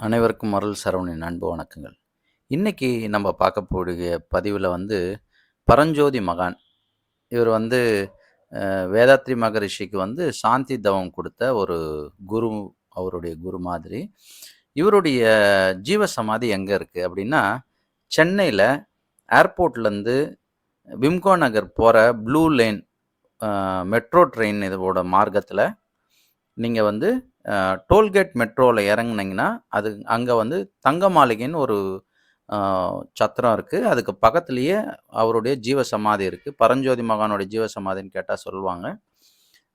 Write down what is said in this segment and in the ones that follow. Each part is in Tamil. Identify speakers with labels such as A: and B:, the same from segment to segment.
A: அனைவருக்கும் அருள் சரவணின் அன்பு வணக்கங்கள். இன்னைக்கு நம்ம பார்க்க பதிவில் வந்து பரஞ்சோதி மகான். இவர் வந்து வேதாத்ரி மகரிஷிக்கு வந்து சாந்தி தவம் கொடுத்த ஒரு குரு அவருடைய குரு மாதிரி. இவருடைய ஜீவ சமாதி எங்கே இருக்குது அப்படின்னா சென்னையில் ஏர்போர்ட்லேருந்து விம்கோ நகர் போகிற ப்ளூ லைன் மெட்ரோ ட்ரெயின் இதோட மார்க்கத்தில் நீங்கள் வந்து டோல்கேட் மெட்ரோவில் இறங்குனீங்கன்னா அது அங்கே வந்து தங்க மாளிகைன்னு ஒரு சத்திரம் இருக்குது அதுக்கு பக்கத்துலேயே அவருடைய ஜீவ சமாதி இருக்குது பரஞ்சோதி மகானுடைய ஜீவ சமாதின்னு கேட்டால் சொல்லுவாங்க.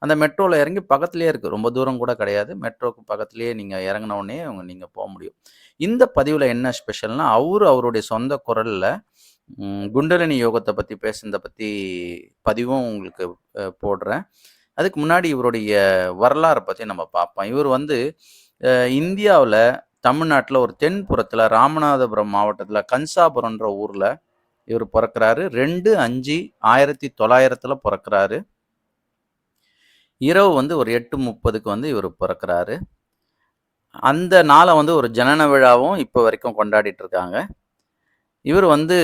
A: அந்த மெட்ரோவில் இறங்கி பக்கத்துலேயே இருக்குது ரொம்ப தூரம் கூட கிடையாது. மெட்ரோக்கு பக்கத்துலேயே நீங்கள் இறங்கினோடனே அவங்க நீங்கள் போக முடியும். இந்த பதிவில் என்ன ஸ்பெஷல்னா அவர் அவருடைய சொந்த குரலில் குண்டலினி யோகத்தை பற்றி பேசுனதை பற்றி பதிவும் உங்களுக்கு போடுறேன். அதுக்கு முன்னாடி இவருடைய வரலாறை பற்றி நம்ம பார்ப்போம். இவர் வந்து இந்தியாவில் தமிழ்நாட்டில் ஒரு தென்புறத்தில் ராமநாதபுரம் மாவட்டத்தில் கன்சாபுரம்ன்ற ஊரில் இவர் பிறக்கிறாரு. ரெண்டு அஞ்சு ஆயிரத்தி தொள்ளாயிரத்தில் பிறக்கிறாரு. இரவு வந்து ஒரு எட்டு முப்பதுக்கு வந்து இவர் பிறக்கிறாரு. அந்த நாளை வந்து ஒரு ஜனன விழாவும் இப்போ வரைக்கும் கொண்டாடிட்டு இருக்காங்க. இவர் வந்து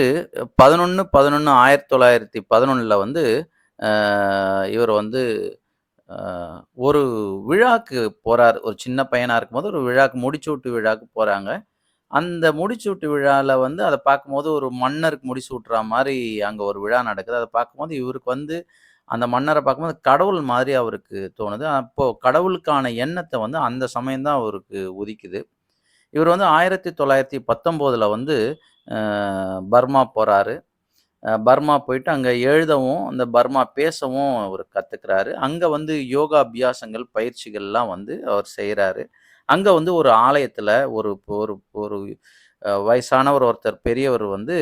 A: பதினொன்று பதினொன்று ஆயிரத்தி தொள்ளாயிரத்தி பதினொன்றில் வந்து இவர் வந்து ஒரு விழாக்கு போகிறார் ஒரு சின்ன பையனாக இருக்கும்போது ஒரு விழாக்கு முடிச்சூட்டு விழாக்கு போகிறாங்க அந்த முடிச்சூட்டு விழாவில் வந்து அதை பார்க்கும்போது ஒரு மன்னருக்கு முடிசூட்டுற மாதிரி அங்கே ஒரு விழா நடக்குது. அதை பார்க்கும்போது இவருக்கு வந்து அந்த மன்னரை பார்க்கும்போது கடவுள் மாதிரி அவருக்கு தோணுது. அப்போது கடவுளுக்கான எண்ணத்தை வந்து அந்த சமயம்தான் அவருக்கு உதிக்குது. இவர் வந்து ஆயிரத்தி தொள்ளாயிரத்தி பத்தொம்போதில் வந்து பர்மா போகிறாரு பர்மா போயிட்டு அங்கே எழுதவும் அந்த பர்மா பேசவும் அவர் கற்றுக்கிறாரு அங்கே வந்து யோகா அபியாசங்கள் பயிற்சிகள்லாம் வந்து அவர் செய்கிறாரு அங்கே வந்து ஒரு ஆலயத்தில் ஒரு ஒரு ஒரு வயசானவர் ஒருத்தர் பெரியவர் வந்து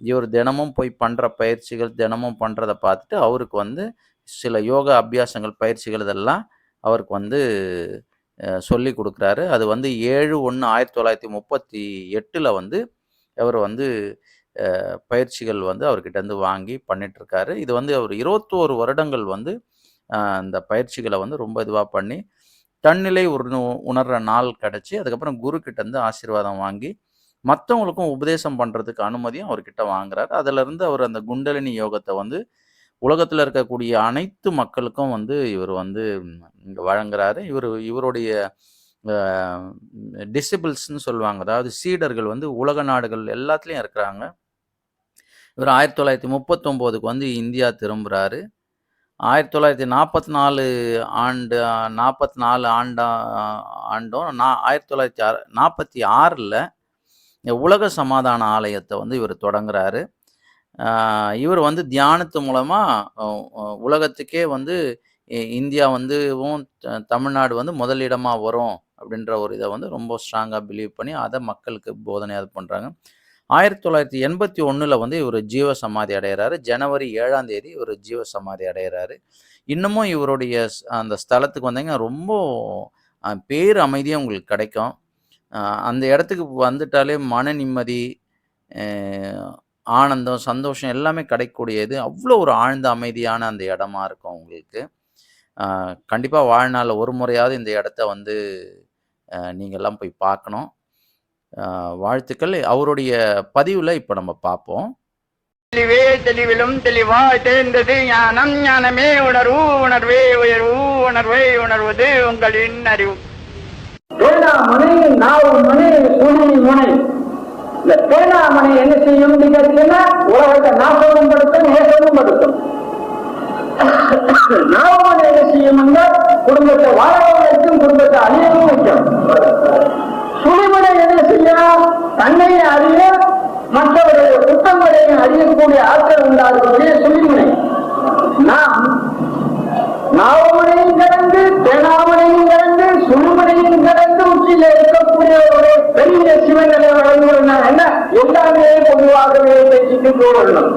A: இவர் தினமும் போய் பண்ணுற பயிற்சிகள் தினமும் பண்ணுறதை பார்த்துட்டு அவருக்கு வந்து சில யோகா அபியாசங்கள் பயிற்சிகள் இதெல்லாம் அவருக்கு வந்து சொல்லி கொடுக்குறாரு. அது வந்து ஏழு ஒன்று ஆயிரத்தி தொள்ளாயிரத்தி முப்பத்தி எட்டில் வந்து அவர் வந்து பயிற்சிகள் வந்து அவர்கிட்ட இருந்து வாங்கி பண்ணிட்டுருக்காரு. இது வந்து அவர் இருபத்தோரு வருடங்கள் வந்து இந்த அந்த பயிற்சிகளை வந்து ரொம்ப இதுவாக பண்ணி தன்னிலை உணர்வு உணர்கிற நாள் கிடச்சி அதுக்கப்புறம் குரு கிட்டேருந்து ஆசீர்வாதம் வாங்கி மற்றவங்களுக்கும் உபதேசம் பண்ணுறதுக்கு அனுமதியும் அவர்கிட்ட வாங்குறாரு. அதிலிருந்து அவர் அந்த குண்டலினி யோகத்தை வந்து உலகத்தில் இருக்கக்கூடிய அனைத்து மக்களுக்கும் வந்து இவர் வந்து இங்கே வழங்குறாரு. இவர் இவருடைய டிசிபிள்ஸ்னு சொல்லுவாங்க. அதாவது சீடர்கள் வந்து உலக நாடுகள் எல்லாத்துலேயும் இருக்கிறாங்க. இவர் ஆயிரத்தி தொள்ளாயிரத்தி முப்பத்தொம்போதுக்கு வந்து இந்தியா திரும்புகிறாரு ஆயிரத்தி தொள்ளாயிரத்தி நாற்பத்தி நாலு ஆண்டு நாற்பத்தி நாலு ஆண்டா ஆண்டும் நான் ஆயிரத்தி தொள்ளாயிரத்தி ஆறு நாற்பத்தி ஆறில் உலக சமாதான ஆலயத்தை வந்து இவர் தொடங்குறாரு. இவர் வந்து தியானத்து மூலமாக உலகத்துக்கே வந்து இந்தியா வந்துவும் தமிழ்நாடு வந்து முதலிடமாக வரும் அப்படின்ற ஒரு இதை வந்து ரொம்ப ஸ்ட்ராங்காக பிலீவ் பண்ணி அதை மக்களுக்கு போதனையாக அது பண்ணுறாங்க ஆயிரத்தி தொள்ளாயிரத்தி எண்பத்தி ஒன்றில் வந்து இவர் ஜீவ சமாதி அடைகிறாரு ஜனவரி ஏழாம் தேதி இவர் ஜீவ சமாதி அடைகிறாரு இன்னமும் இவருடைய அந்த ஸ்தலத்துக்கு வந்தீங்கன்னா ரொம்ப பேர் அமைதியாக உங்களுக்கு கிடைக்கும். அந்த இடத்துக்கு வந்துட்டாலே மன நிம்மதி ஆனந்தம் சந்தோஷம் எல்லாமே கிடைக்கக்கூடியது. அவ்வளோ ஒரு ஆழ்ந்த அமைதியான அந்த இடமா இருக்கும் உங்களுக்கு. கண்டிப்பாக வாழ்நாளில் ஒரு முறையாவது இந்த இடத்த வந்து நீங்கள்லாம் போய் பார்க்கணும். வாழ்த்துக்கள். அவருடைய பதிவில் இப்போ நம்ம பார்ப்போம்
B: தெளிவே தெளிவிலும் தெளிவாய் தேர்ந்தது ஞானம். ஞானமே உணர்வு உணர்வே உயர்வு உணர்வை உணர்வது உங்களின் அறிவு.
C: பேனாமணி நாவு மணி சுனி முனை. இந்த என்ன செய்யும் கேட்டீங்கன்னா உலகத்தை நாசமும் படுத்தும் நேசமும் படுத்தும். நாவமணி என்ன செய்யும் குடும்பத்தை வாழவும் வைக்கும் குடும்பத்தை அழியவும் வைக்கும் தன்னை அறிய மற்றவருடைய குற்றங்களையும் அறியக்கூடிய ஆற்றல் உண்டாகக்கூடிய சொல்லிவினை நாம் நாவமனையும் கடந்து தேனாமனையும் கடந்து சுழுமனையும் கடந்து உச்சியில இருக்கக்கூடிய ஒரு பெரிய சிவநிலை வழங்குவதுனா என்ன? எல்லாமே பொதுவாகவே பேசிட்டு போகணும்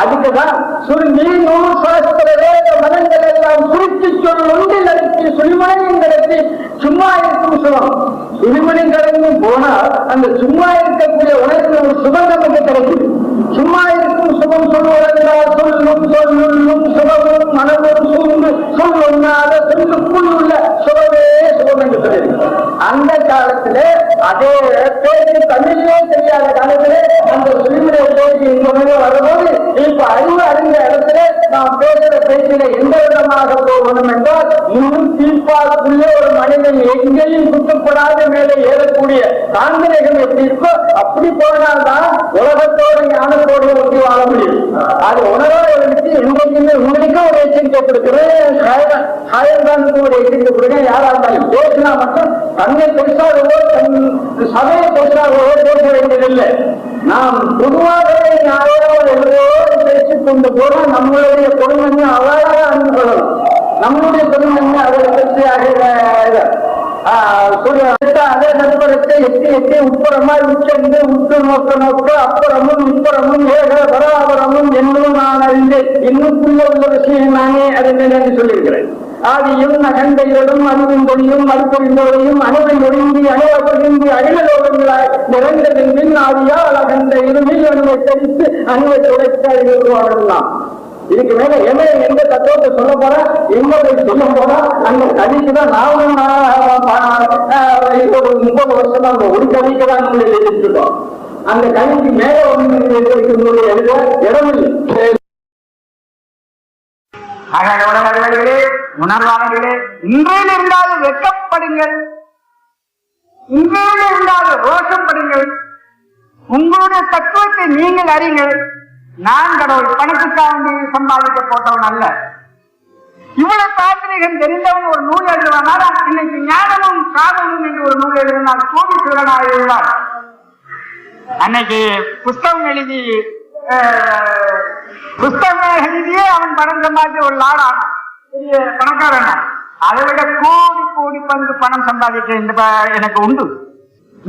C: அதுக்குதான் சுருங்கி நூறு சாஸ்திர வேத மதங்கள் எல்லாம் சுருக்கி சொல் ஒன்றில் நடத்தி சுழிமனையும் கடத்தி சும்மா இருக்கும் சுகம். சுழிமனை கடந்து போனால் அந்த சும்மா இருக்கக்கூடிய உணர்வு ஒரு சுகம் நமக்கு கிடைக்குது. சும்மா இருக்கும் சுகம் சொல்வதென்றால் சொல்லும் சொல்லும் சுகமும் மனமும் சூழ்ந்து சொல் ஒண்ணாத சொல்லுக்குள் உள்ள சுகமே சுகம் என்று சொல்லியிருக்கு. அந்த காலத்திலே அதே பேச்சு தமிழிலே தெரியாத காலத்துல அந்த சுழிமுறை பேச்சு இங்க வரும்போது இப்ப அறிவு அறிந்த இடத்துல நாம் பேசுற எந்த விதமாக போகணும் என்றால் இன்னும் தீர்ப்பாக்குள்ளே ஒரு மனிதன் எங்கேயும் குத்தப்படாத மேலே ஏறக்கூடிய தாந்திரகம் எப்படி இருக்கோ அப்படி போனால்தான் உலகத்தோடு ஞானத்தோடு ஒட்டி வாழ முடியும். அது உணர்வாளர்களுக்கு இன்றைக்குமே உங்களுக்கும் ஒரு எச்சரிக்கை கொடுக்கிறேன். சாயங்காலுக்கு ஒரு எச்சரிக்கை கொடுக்கிறேன். யாரா இருந்தாலும் பேசினா மட்டும் தன்னை பெருசாகவோ தன் சபையை பெருசாகவோ பேச வேண்டியதில்லை. நாம் பொதுவாகவே யாரோ எவ்வளோ கொண்டு போனா நம்மளுடைய கொடுமையை அவளாக அனுப்பலாம் நம்முடைய கொடுமையை அவரை பற்றியாக அதே நண்பருக்கு எட்டி எட்டி உட்புறமா உச்சந்து உற்று நோக்க நோக்க அப்புறமும் உட்புறமும் ஏக பராபரமும் என்னும் நான் அறிந்தேன். இன்னுக்குள்ள உள்ள விஷயம் நானே அறிந்தேன் என்று சொல்லியிருக்கிறேன். ஆதியும் நகண்டைகளும் அறிவும் பொழியும் மறுபொழிந்தோரையும் அணுவை ஒழுங்கி அணுவ அகிலோகங்களாய் நிறைந்ததின் மின் ஆதியால் அழகண்ட இருமில் அணுவை தெரித்து அணுவை துடைத்து அறிவிடுவார்கள் இதுக்கு மேல என்ன எந்த தத்துவத்தை சொல்ல போறா? எங்களை சொல்ல போறா? அந்த கதைக்கு தான் நாமும் ஒரு முப்பது வருஷம் அந்த ஒரு கதைக்கு தான் நம்ம அந்த கதைக்கு மேல ஒன்று எழுத இடமில்லை.
B: அகழவர்களே உணர்வாளர்களே இன்றையில் இருந்தாலும் வெக்கப்படுங்கள் இன்றையில் இருந்தாலும் ரோஷப்படுங்கள். உங்களுடைய தத்துவத்தை நீங்கள் அறிங்கள். நான் கடவுள் பணத்துக்காக சம்பாதிக்க போட்டவன் அல்ல. இவ்வளவு தாந்திரிகம் தெரிந்தவன் ஒரு நூல் எழுதுவானால் இன்னைக்கு ஞானமும் காதலும் என்று ஒரு நூல் எழுதினால் கோடீஸ்வரனாக எழுதார் அன்னைக்கு புஸ்தகம் எழுதி அஹ், புஸ்தகம் எழுதியே அவன் பணம் சம்பாதிச்ச ஒரு லாடான் பெரிய பணக்காரன் அதை விட கோடி கோடி பங்கு பணம் சம்பாதிக்க இந்த எனக்கு உண்டு.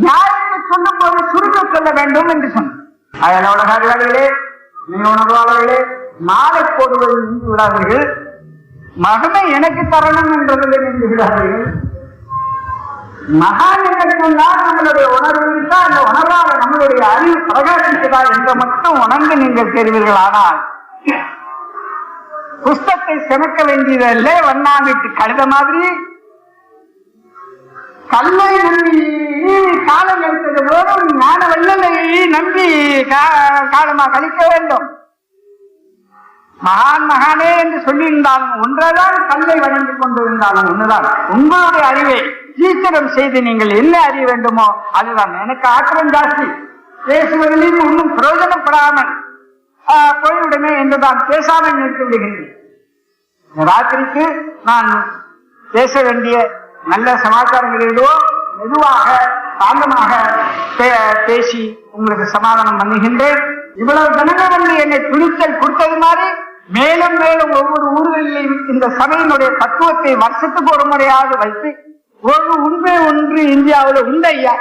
B: யாருக்கு சொல்லும் போது சுருக்க சொல்ல வேண்டும் என்று சொன்னேன். அதில் உலகாரிகளே நீ உணர்வாளர்களே மாலை போடுவதை நின்று விடாதீர்கள். மகனை எனக்கு தரணும் என்றதில் நின்று விடாதீர்கள். மகான் என்று சொன்னால் நம்மளுடைய உணர்வு இருக்கா? அந்த உணர்வாக நம்மளுடைய அறிவு பிரகாசிக்கிறதா என்று மட்டும் உணர்ந்து நீங்கள் தெரிவீர்கள் ஆனால் புஸ்தத்தை செமக்க வேண்டியதல்ல வண்ணாமிட்டு கழுத மாதிரி. கல்லை நம்பி காலம் எடுத்தது போதும் ஞான வல்லலை நம்பி கா- காலமா கழிக்க வேண்டும். மகான் மகானே என்று சொல்லியிருந்தாலும் ஒன்றைதான் கல்லை வணங்கி கொண்டிருந்தாலும் ஒன்றுதான் உங்களுடைய அறிவை சீக்கிரம் செய்து நீங்கள் என்ன அறிய வேண்டுமோ அதுதான். எனக்கு ஆக்கிரம் ஜாஸ்தி. பேசுவதிலும் ஒன்றும் பிரயோஜனப்படாமல் போய்விடுமே என்று தான் பேசாமல் நிறுத்தி விடுகின்றேன் ராத்திரிக்கு நான் பேச வேண்டிய நல்ல சமாச்சாரங்களிலோ மெதுவாக சாந்தமாக பே- பேசி உங்களுக்கு சமாதானம் பண்ணுகின்றேன். இவ்வளவு தினங்கள் வந்து என்னை துணிச்சல் கொடுத்தது மாதிரி மேலும் மேலும் ஒவ்வொரு ஊர்களிலும் இந்த சபையினுடைய தத்துவத்தை வருஷத்துக்கு ஒரு முறையாவது வைத்து ஒரு உண்மை ஒன்று இந்தியாவில் உண்டு ஐயா.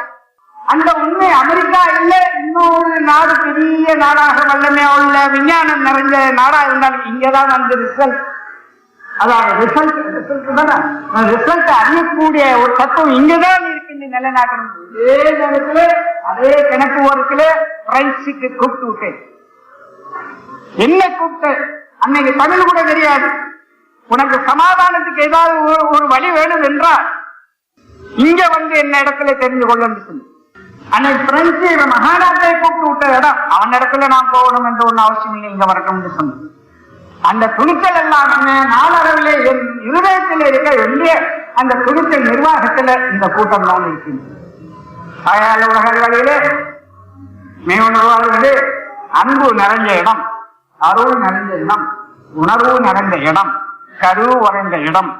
B: அந்த உண்மை அமெரிக்கா இல்லை இன்னொரு நாடு பெரிய நாடாக வல்லமையா உள்ள விஞ்ஞானம் நிறைஞ்ச நாடா இருந்தாலும் இங்கதான் அந்த ரிசல்ட் அதாவது ரிசல்ட் ரிசல்ட் தானே ரிசல்ட் அறியக்கூடிய ஒரு தத்துவம் இங்கதான் இருக்கு நிலைநாட்டணும். இதே நேரத்துல அதே கணக்கு ஓரத்துல பிரெஞ்சுக்கு கூப்பிட்டு விட்டேன். என்ன கூப்பிட்டு அன்னைக்கு தமிழ் கூட தெரியாது. உனக்கு சமாதானத்துக்கு ஏதாவது ஒரு- ஒரு வழி வேணும் என்றால் இங்க வந்து என்ன இடத்துல தெரிஞ்சு கொள்ள முடியும்? அன்னைக்கு பிரெஞ்சு இவன் மகாராஜை கூப்பிட்டு விட்ட இடம். அவன் இடத்துல நான் போகணும் என்ற ஒண்ணு அவசியம் இல்லை இங்க வரணும்னு சொன்னேன். அந்த துணிச்சல் எல்லாம் என்ன நாளளவில் என் இருதயத்தில் இருக்க வேண்டிய அந்த துணிச்சல் நிர்வாகத்துல இந்த கூட்டம் தான் இருக்கின்றது ஆயால உலகளிலே மெய்யுணர்வாளர்களே அன்பு நிறைஞ்ச இடம் அருள் நிறைஞ்ச இடம் உணர்வு நிறைந்த இடம் கரு வரைந்த இடம்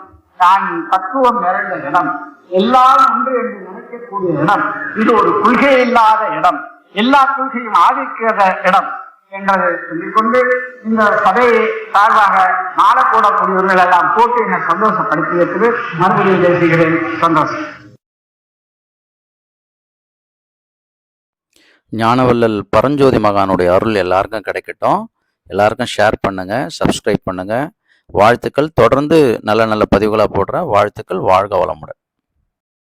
B: தான் தத்துவம் நிறைந்த இடம். எல்லாம் ஒன்று என்று வைக்கக்கூடிய இடம். இது ஒரு கொள்கை இல்லாத இடம். எல்லா கொள்கையும் ஆதிக்கிற இடம் என்றதை சொல்லிக்கொண்டு இந்த சபையை சார்பாக நாளக்கூடக்கூடியவர்கள் எல்லாம் போட்டு என்னை சந்தோஷப்படுத்தியது மறுபடியும் பேசுகிறேன். சந்தோஷம்.
A: ஞானவல்லல் பரஞ்சோதி மகானுடைய அருள் எல்லாருக்கும் கிடைக்கட்டும். எல்லாருக்கும் ஷேர் பண்ணுங்கள் சப்ஸ்கிரைப் பண்ணுங்கள் வாழ்த்துக்கள். தொடர்ந்து நல்ல நல்ல பதிவுகளாக போடுறேன் வாழ்த்துக்கள். வாழ்க வளமுடன்.